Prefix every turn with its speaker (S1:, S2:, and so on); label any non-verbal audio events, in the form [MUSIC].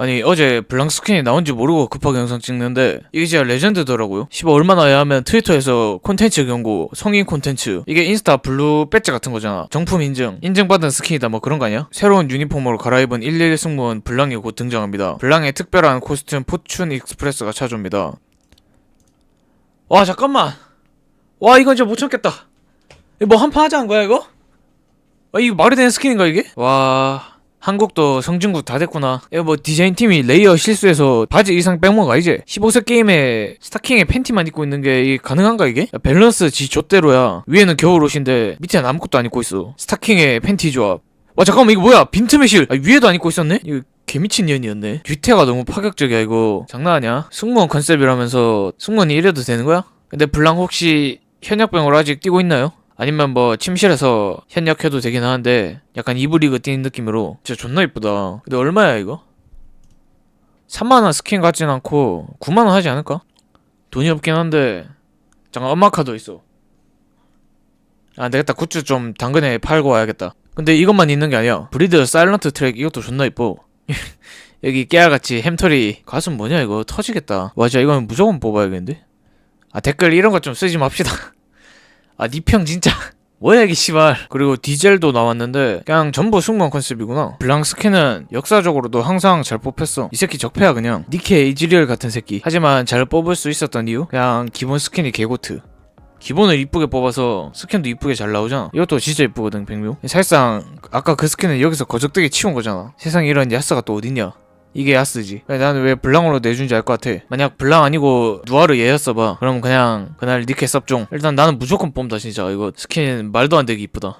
S1: 아니 어제 블랑 스킨이 나온지 모르고 급하게 영상 찍는데 이게 진짜 레전드더라고요. 씨발 얼마나 해야 하면 트위터에서 콘텐츠 경고 성인 콘텐츠. 이게 인스타 블루 배지 같은 거잖아. 정품 인증. 인증받은 스킨이다 뭐 그런 거 아니야? 새로운 유니폼으로 갈아입은 111 승무원 블랑이 곧 등장합니다. 블랑의 특별한 코스튬 포춘 익스프레스가 찾아옵니다. 와 잠깐만. 와 이건 진짜 못 참겠다. 뭐 한 판 하자 한 거야 이거? 아 이거 말이 되는 스킨인가 이게? 와 한국도 성진국 다 됐구나 이거 뭐 디자인 팀이 레이어 실수해서 바지 이상 거 아니지? 15세 게임에 스타킹에 팬티만 입고 있는 게 이게 가능한가 이게? 야, 밸런스 지 좆대로야 위에는 겨울 옷인데 밑에는 아무것도 안 입고 있어 스타킹에 팬티 조합 와 잠깐만 이거 뭐야 빈틈의 실 아, 위에도 안 입고 있었네? 이거 개미친 년이었네 유태가 너무 파격적이야 이거 장난 아니야? 승무원 컨셉이라면서 승무원이 이래도 되는 거야? 근데 블랑 혹시 현역병으로 아직 뛰고 있나요? 아니면 뭐 침실에서 현역해도 되긴 하는데 약간 이브리그 뛰는 느낌으로. 진짜 존나 이쁘다. 근데 얼마야 이거? 3만원 스킨 같진 않고 9만원 하지 않을까? 돈이 없긴 한데. 잠깐 엄마 카드 있어. 안 되겠다. 굿즈 좀 당근에 팔고 와야겠다. 근데 이것만 있는 게 아니야. 브리드 사일런트 트랙 이것도 존나 이뻐. [LAUGHS] 여기 깨알같이 햄털이. 가슴 뭐냐 이거? 터지겠다. 와 진짜 이건 무조건 뽑아야겠는데? 아 댓글 이런 거 좀 쓰지 맙시다 [LAUGHS] 아 니 평 진짜. [LAUGHS] 뭐야 이게 씨발. 그리고 디젤도 나왔는데 그냥 전부 승무원 컨셉이구나. 블랑 스킨은 역사적으로도 항상 잘 뽑혔어. 이 새끼 적폐야 그냥. 니케 이즈리얼 같은 새끼. 하지만 잘 뽑을 수 있었던 이유? 그냥 기본 스킨이 개고트. 기본을 이쁘게 뽑아서 스킨도 이쁘게 잘 나오잖아. 이것도 진짜 이쁘거든 백묘. 사실상 아까 그 스킨은 여기서 거적되게 치운 거잖아. 세상에 이런 야스가 또 어딨냐 이게 야스지. 나는 왜 블랑으로 내준지 알 것 같아. 만약 블랑 아니고 누아르 얘였어 봐. 그럼 그냥 그날 니케 쌉종. 일단 나는 무조건 뽑다 진짜. 이거 스킨 말도 안 되게 이쁘다.